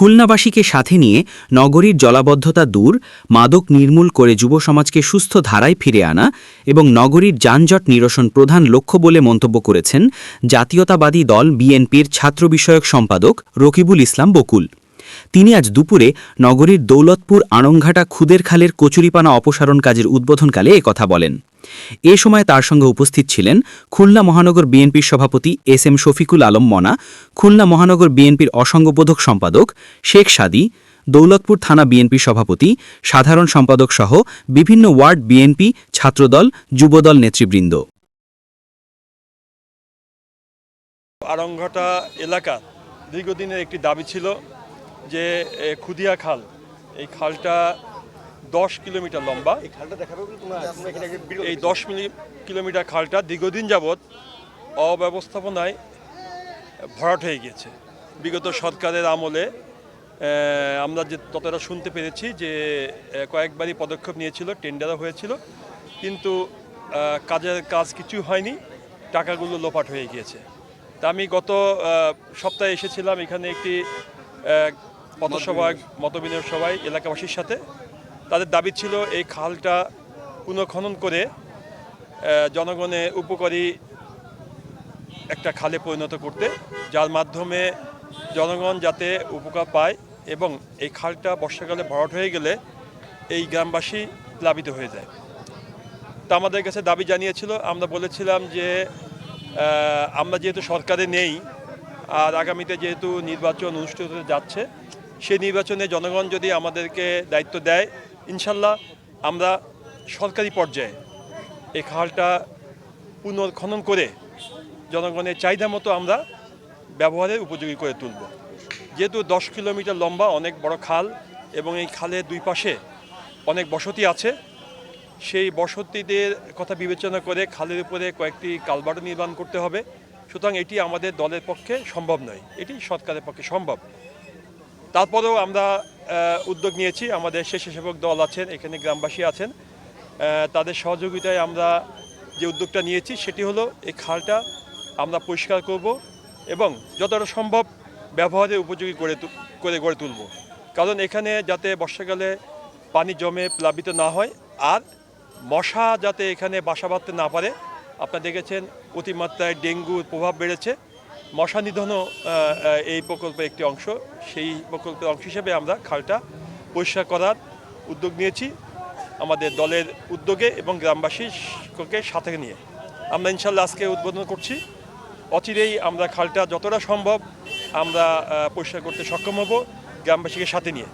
খুলনাবাসীকে সাথে নিয়ে নগরীর জলাবদ্ধতা দূর, মাদক নির্মূল করে যুব সমাজকে সুস্থ ধারায় ফিরে আনা এবং নগরীর যানজট নিরসন প্রধান লক্ষ্য বলে মন্তব্য করেছেন জাতীয়তাবাদী দল বিএনপির ছাত্র বিষয়ক সম্পাদক রকিবুল ইসলাম বকুল। তিনি আজ দুপুরে নগরীর দৌলতপুর আড়ংঘাটা খুদের খালের কচুরিপানা অপসারণ কাজের উদ্বোধনকালে কথা বলেন। এ সময় তার সঙ্গে উপস্থিত ছিলেন খুলনা মহানগর বিএনপির সভাপতি এস এম শফিকুল আলম মনা, খুলনা মহানগর বিএনপির অসংগবোধক সম্পাদক শেখ সাদি, দৌলতপুর থানা বিএনপি সভাপতি, সাধারণ সম্পাদক সহ বিভিন্ন ওয়ার্ড বিএনপি ছাত্রদল, যুবদল নেতৃবৃন্দ। আরংঘাটা এলাকা দীর্ঘদিনের একটি দাবি ছিল যে খুদিয়া খাল, এই খালটা দশ কিলোমিটার লম্বা। এই দশ মিলি কিলোমিটার খালটা দীর্ঘদিন যাবৎ অব্যবস্থাপনায় ভরাট হয়ে গিয়েছে। বিগত সরকারের আমলে আমরা যে ততটা শুনতে পেরেছি যে কয়েকবারই পদক্ষেপ নিয়েছিল টেন্ডারও হয়েছিল কিন্তু কাজের কাজ কিছু হয়নি টাকাগুলো লোপাট হয়ে গিয়েছে। তা আমি গত সপ্তাহে এসেছিলাম এখানে একটি পথসভা মতবিনিয়োগ সভায় এলাকাবাসীর সাথে। তাদের দাবি ছিল এই খালটা পুনঃখনন করে জনগণের উপকারী একটা খালে পরিণত করতে, যার মাধ্যমে জনগণ যাতে উপকার পায় এবং এই খালটা বর্ষাকালে ভরাট হয়ে গেলে এই গ্রামবাসী প্লাবিত হয়ে যায়। তা আমাদের কাছে দাবি জানিয়েছিল, আমরা বলেছিলাম যে আমরা যেহেতু সরকারে নেই, আর আগামীতে যেহেতু নির্বাচন অনুষ্ঠিত যাচ্ছে, সেই নির্বাচনে জনগণ যদি আমাদেরকে দায়িত্ব দেয় ইনশাল্লাহ আমরা সরকারি পর্যায়ে এই খালটা পুনর্খনন করে জনগণের চাহিদা মতো আমরা ব্যবহারের উপযোগী করে তুলব। যেহেতু দশ কিলোমিটার লম্বা অনেক বড় খাল এবং এই খালের দুই পাশে অনেক বসতি আছে, সেই বসতিদের কথা বিবেচনা করে খালের উপরে কয়েকটি কালবারও নির্মাণ করতে হবে। সুতরাং এটি আমাদের দলের পক্ষে সম্ভব নয়, এটি সরকারের পক্ষে সম্ভব। তারপরেও আমরা উদ্যোগ নিয়েছি। আমাদের স্বেচ্ছাসেবক দল আছেন, এখানে গ্রামবাসী আছেন। তাদের সহযোগিতায় আমরা যে উদ্যোগটা নিয়েছি, সেটি হলো এই খালটা আমরা পরিষ্কার করব এবং যতটা সম্ভব ব্যবহারের উপযোগী করে করে গড়ে তুলব। কারণ এখানে যাতে বর্ষাকালে পানি জমে প্লাবিত না হয়, আর মশা যাতে এখানে বাসা বাঁধতে না পারে, আপনারা দেখেছেন অতিমাত্রায় ডেঙ্গুর প্রভাব বেড়েছে। মশা নিধনও এই প্রকল্পের একটি অংশ। সেই প্রকল্পের অংশ হিসেবে আমরা খালটা পরিষ্কার করার উদ্যোগ নিয়েছি আমাদের দলের উদ্যোগে এবং গ্রামবাসীকে সাথে নিয়ে। আমরা ইনশাল্লাহ আজকে উদ্বোধন করছি। অচিরেই আমরা খালটা যতটা সম্ভব আমরা পরিষ্কার করতে সক্ষম হব গ্রামবাসীকে সাথে নিয়ে।